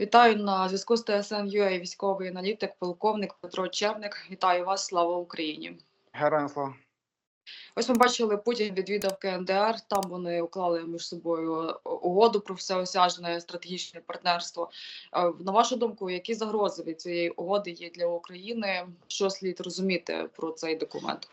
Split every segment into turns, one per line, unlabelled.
Вітаю на зв'язку з ТСН ЮА військовий аналітик, полковник Петро Черник. Вітаю вас, слава Україні.
Героям слава.
Ось ми бачили, Путін відвідав КНДР. Там вони уклали між собою угоду про всеосяжне стратегічне партнерство. Е, На вашу думку, які загрози від цієї угоди є для України? Що слід розуміти про цей документ?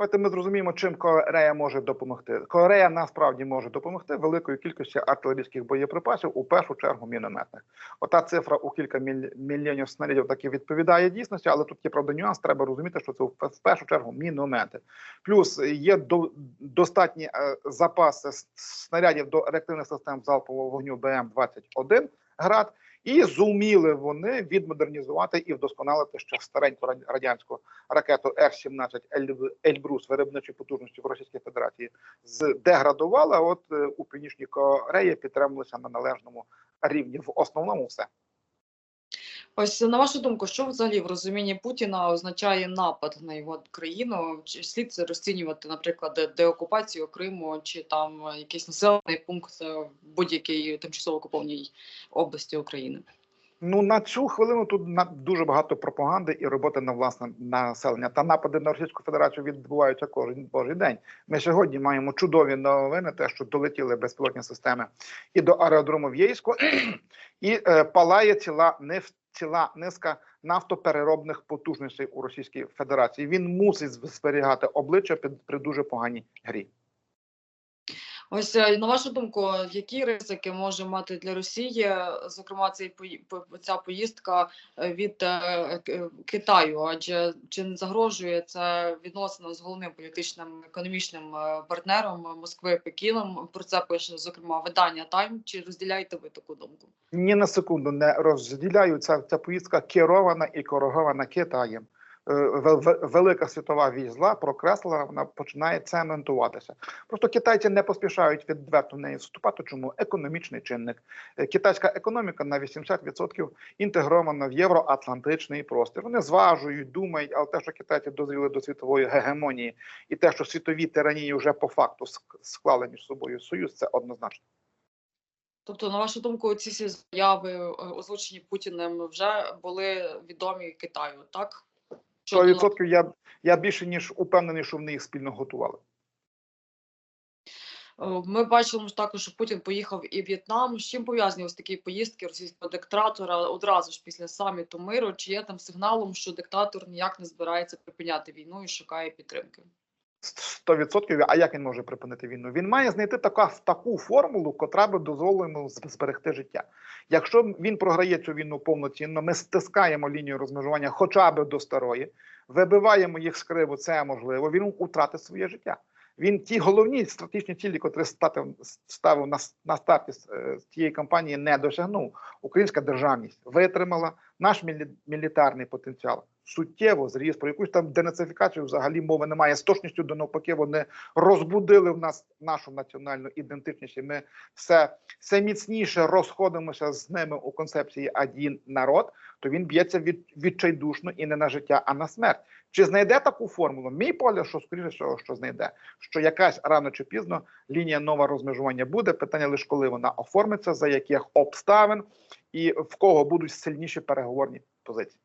Давайте ми зрозуміємо, чим Корея може допомогти. Корея насправді може допомогти великою кількістю артилерійських боєприпасів, у першу чергу мінометних. Ота цифра у кілька міль- мільйонів снарядів таки відповідає дійсності, але тут є правда нюанс. Треба розуміти, що це в першу чергу міномети. Плюс є до, достатні е, запаси снарядів до реактивних систем залпового вогню БМ-21 град. І зуміли вони відмодернізувати і вдосконалити ще стареньку радянську ракету Р-17 «Ель- Ельбрус виробничої потужності в Російській Федерації здеградувала. а От е, у Північній Кореї підтримувалися на належному рівні. В основному все.
Ось на вашу думку, що взагалі в розумінні Путіна означає напад на його країну? Чи слід це розцінювати, наприклад, деокупацію Криму, чи там якийсь населений пункт будь-якій тимчасово окупованій області України?
Ну на цю хвилину тут дуже багато пропаганди і роботи на власне населення. Та напади на Російську Федерацію відбуваються кожен божий день. Ми сьогодні маємо чудові новини, те, що долетіли безпілотні системи і до аеродрому в Єйську, і е, палає ціла не ціла низка нафтопереробних потужностей у Російській Федерації. Він мусить зберігати обличчя під при дуже поганій грі.
Ось е, на вашу думку, які ризики може мати для Росії, зокрема, ця поїздка е, від е, Китаю? Адже чи не загрожує це відносинам з головним політичним економічним партнером Москви Пекіном? Про це пише зокрема видання Тайм. Чи розділяєте ви таку думку?
Ні на секунду не розділяю ця, ця поїздка керована і корогована Китаєм. Е, ве- ве- Велика світова вісь зла прокреслила, вона починає цементуватися. Просто китайці не поспішають відверто в неї вступати. Чому економічний чинник? Е, Китайська економіка на 80% інтегрована в євроатлантичний простір. Вони зважують, думають, але те, що китайці дозріли до світової гегемонії, і те, що світові тиранії вже по факту склали між собою союз, це однозначно.
Тобто, на вашу думку, ці всі заяви е, озвучені Путіним вже були відомі Китаю, так? Щодо
100% я, я більше ніж упевнений, що вони їх спільно готували.
Е, Ми бачимо також, що Путін поїхав і в В'єтнам. З чим пов'язані ось такі поїздки російського диктатора одразу ж після саміту миру? Чи є там сигналом, що диктатор ніяк не збирається припиняти війну і шукає підтримки?
100%, а як він може припинити війну? Він має знайти така, таку формулу, котра би дозволила йому зберегти життя. Якщо він програє цю війну повноцінно, ми стискаємо лінію розмежування хоча б до старої, вибиваємо їх з криву, це можливо. Він втратить своє життя. Він ті головні стратегічні цілі, котрі статив, ставив на, на старті з е, цієї кампанії, не досягнув. Українська державність витримала наш мілі, мілітарний потенціал. Суттєво зріс про якусь там денацифікацію взагалі мови немає. З точністю до навпаки, вони розбудили в нас нашу національну ідентичність. І ми все, все міцніше розходимося з ними у концепції один народ. То він б'ється від відчайдушно і не на життя, а на смерть. Чи знайде таку формулу? Мій погляд, що скоріше всього, що знайде, що якась рано чи пізно лінія нова розмежування буде. Питання лише коли вона оформиться, за яких обставин і в кого будуть сильніші переговорні позиції.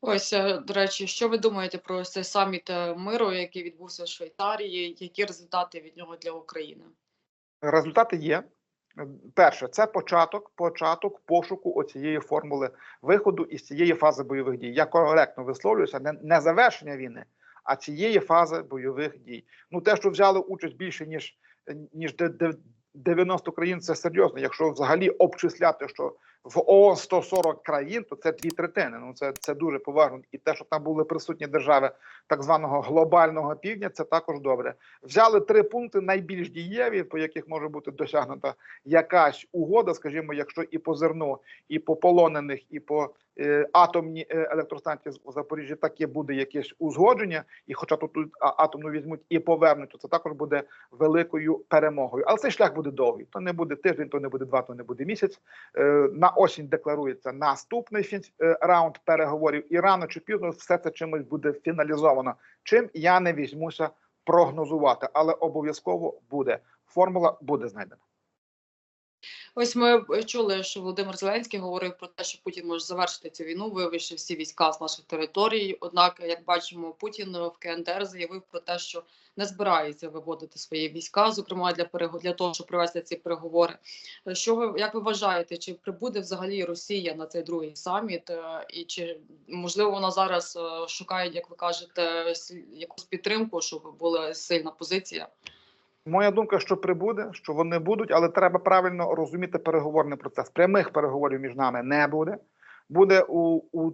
Ось, е, до речі, що ви думаєте про цей саміт е, миру, який відбувся в Швейцарії? Які результати від нього для України?
Результати є. Перше, це початок, початок пошуку оцієї формули виходу із цієї фази бойових дій. Я коректно висловлююся, не, не завершення війни, а цієї фази бойових дій. Ну, те, що взяли участь більше ніж ніж де- де- 90 країн, це серйозно. Якщо взагалі обчисляти, що в ООН 140 країн, то це дві третини. Ну це, це дуже поважно. І те, що там були присутні держави так званого глобального півдня, це також добре. Взяли три пункти найбільш дієві, по яких може бути досягнута якась угода, скажімо, якщо і по зерну, і по полонених, і по е, атомні е, електростанції у Запоріжжі таке буде якесь узгодження, і хоча тут атомну візьмуть і повернуть, то це також буде великою перемогою. Але цей шлях буде довгий. То не буде тиждень, то не буде два, то не буде місяць. Е, на осінь декларується наступний е, раунд переговорів, і рано чи пізно все це чимось буде фіналізовано. Чим я не візьмуся прогнозувати, але обов'язково буде формула буде знайдена.
Ось ми е, чули, що Володимир Зеленський говорив про те, що Путін може завершити цю війну, вивівши всі війська з наших територій. Однак, як бачимо, Путін в КНДР заявив про те, що не збирається виводити свої війська, зокрема для для того, щоб провести ці переговори. Е, Що ви як ви вважаєте, чи прибуде взагалі Росія на цей другий саміт, е, і чи можливо вона зараз е, шукає, як ви кажете, якусь підтримку, щоб була сильна позиція?
Моя думка, що прибуде, що вони будуть, але треба правильно розуміти переговорний процес. Прямих переговорів між нами не буде. Буде у, у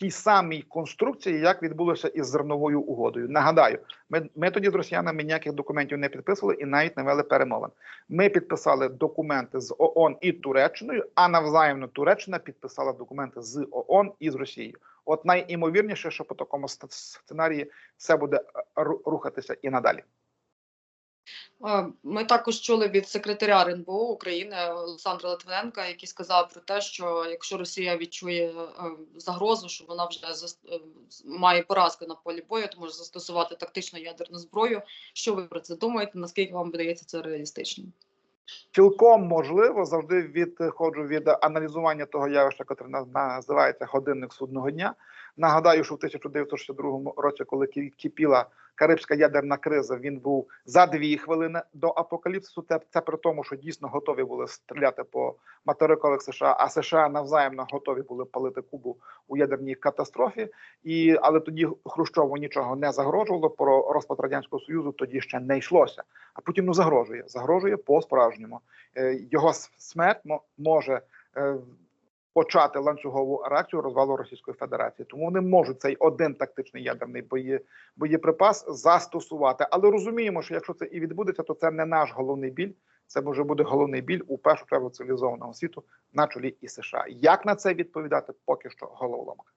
тій самій конструкції, як відбулося із зерновою угодою. Нагадаю, ми, ми тоді з росіянами ніяких документів не підписували і навіть не вели перемовин. Ми підписали документи з ООН і Туреччиною, а навзаємно Туреччина підписала документи з ООН і з Росією. От найімовірніше, що по такому сценарії все буде е, рухатися і надалі.
Е, Ми також чули від секретаря РНБО України Олександра Литвиненка, який сказав про те, що якщо Росія відчує е, загрозу, що вона вже е, має поразку на полі бою, то може застосувати тактичну ядерну зброю. Що ви про це думаєте? Наскільки вам видається це реалістичним?
Цілком можливо, завжди відходжу від аналізування того явища, яке називається годинник судного дня. Нагадаю, що в 1962 році, коли кипіла Карибська ядерна криза, він був за дві хвилини до апокаліпсису. Це, це при тому, що дійсно готові були стріляти по материкових США, а США навзаємно готові були палити Кубу у ядерній катастрофі. І але тоді Хрущову нічого не загрожувало. Про розпад радянського союзу тоді ще не йшлося. А Путіну загрожує. Загрожує по справжньому. Е, Його смерть може е, почати ланцюгову реакцію розвалу Російської Федерації. Тому вони можуть цей один тактичний ядерний бої, боєприпас застосувати. Але розуміємо, що якщо це і відбудеться, то це не наш головний біль. Це може буде головний біль у першу чергу цивілізованого світу на чолі і США. Як на це відповідати, поки що головоломка.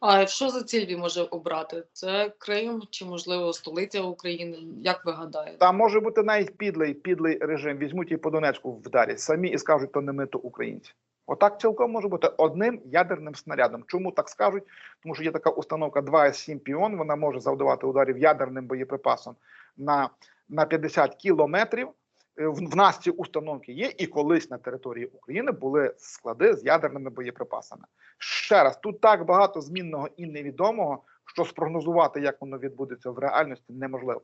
А що за ціль він може обрати? Це Крим чи можливо столиця України? Як ви гадаєте?
Там може бути навіть підлий, підлий режим. Візьмуть і по Донецьку вдарять самі і скажуть, то не ми, то українці. Отак цілком може бути одним ядерним снарядом. Чому так скажуть? Тому що є така установка 2С7 Піон. Вона може завдавати ударів ядерним боєприпасом на, на 50 кілометрів. Е, В, в нас ці установки є, і колись на території України були склади з ядерними боєприпасами. Ще раз, тут так багато змінного і невідомого, що спрогнозувати, як воно відбудеться в реальності, неможливо.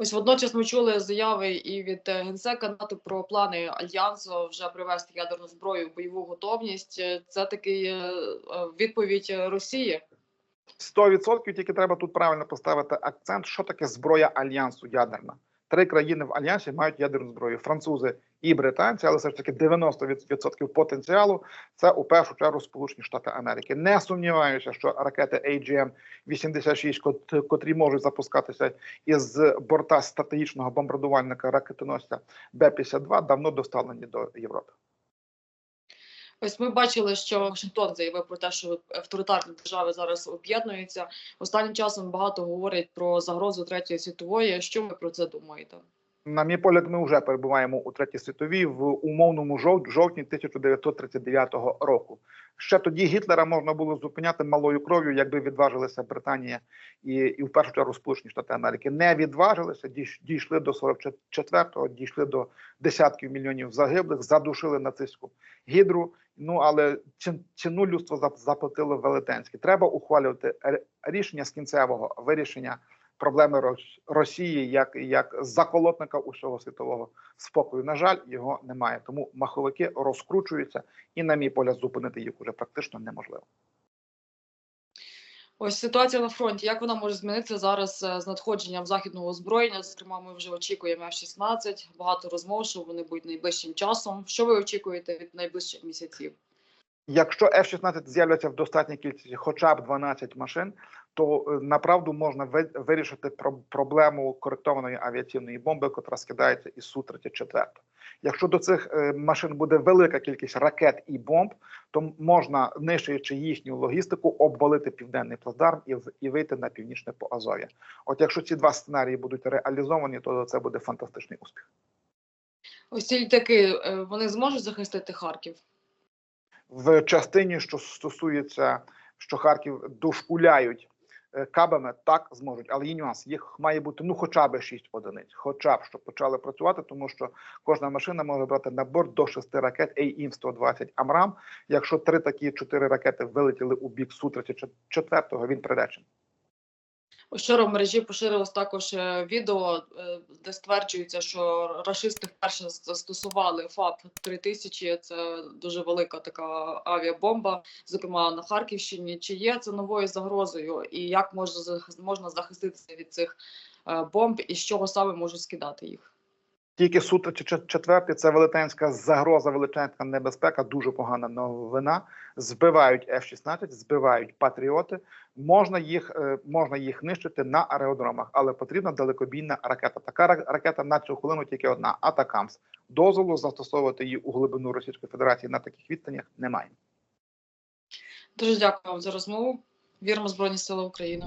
Ось водночас ми чули заяви і від е, генсека НАТО про плани альянсу вже привести ядерну зброю в бойову готовність. Е, Це такий е, е, відповідь Росії.
100% тільки треба тут правильно поставити акцент, що таке зброя альянсу ядерна. Три країни в альянсі мають ядерну зброю: французи і британці, але все ж таки 90% потенціалу це у першу чергу Сполучені Штати Америки. Не сумніваюся, що ракети AGM-86, кот- котрі можуть запускатися із борта стратегічного бомбардувальника ракетоносця Б-52, давно доставлені до Європи.
Ось ми бачили, що Вашингтон заявив про те, що авторитарні держави зараз об'єднуються. Останнім часом багато говорять про загрозу третьої світової. Що ви про це думаєте?
На мій погляд, ми вже перебуваємо у третій світовій в умовному жов- жовтні 1939 року. Ще тоді Гітлера можна було зупиняти малою кров'ю, якби відважилися Британія і, і в першу чергу Сполучені Штати Америки. Не відважилися, дійш- дійшли до 44-го, дійшли до десятків мільйонів загиблих, задушили нацистську гідру. Ну але ціну людство зап- заплатило велетенське. Треба ухвалювати рішення з кінцевого вирішення проблеми Рос- Росії як, як заколотника усього світового спокою. На жаль, його немає. Тому маховики розкручуються, і, на мій погляд, зупинити їх уже практично неможливо.
Ось ситуація на фронті. Як вона може змінитися зараз е, з надходженням західного озброєння? Зокрема, ми вже очікуємо F-16, багато розмов, що вони будуть найближчим часом. Що ви очікуєте від найближчих місяців?
Якщо F-16 з'являться в достатній кількості, хоча б 12 машин, то е, направду можна ви- вирішити про- проблему коректованої авіаційної бомби, яка скидається із су 34 Якщо до цих е, машин буде велика кількість ракет і бомб, то можна, нищуючи їхню логістику, обвалити південний плацдарм і, і вийти на північне Поазов'я. От якщо ці два сценарії будуть реалізовані, то це буде фантастичний успіх.
Ось ці літаки е, вони зможуть захистити Харків?
В частині, що стосується, що Харків дошкуляють е, кабами так зможуть, але є нюанс. Їх має бути ну хоча б 6 одиниць, хоча б щоб почали працювати, тому що кожна машина може брати на борт до 6 ракет AIM-120 Амрам. Якщо три такі чотири ракети вилетіли у бік Су-34, він приречений.
Вчора в мережі поширилось також е, відео, е, де стверджується, що рашисти вперше застосували ФАП 3000 Це дуже велика така авіабомба, зокрема на Харківщині. Чи є це новою загрозою, і як можна можна захиститися від цих е, бомб, і з чого саме можуть скидати їх?
Тільки су 34 це велетенська загроза, величезна небезпека, дуже погана новина. Збивають F-16, збивають патріоти. Можна їх е, можна їх нищити на аеродромах, але потрібна далекобійна ракета. Така ра- ракета на цю хвилину тільки одна Атакамс. Дозволу застосовувати її у глибину Російської Федерації на таких відстанях немає.
Дуже дякую вам за розмову. Віримо Збройні Сили України.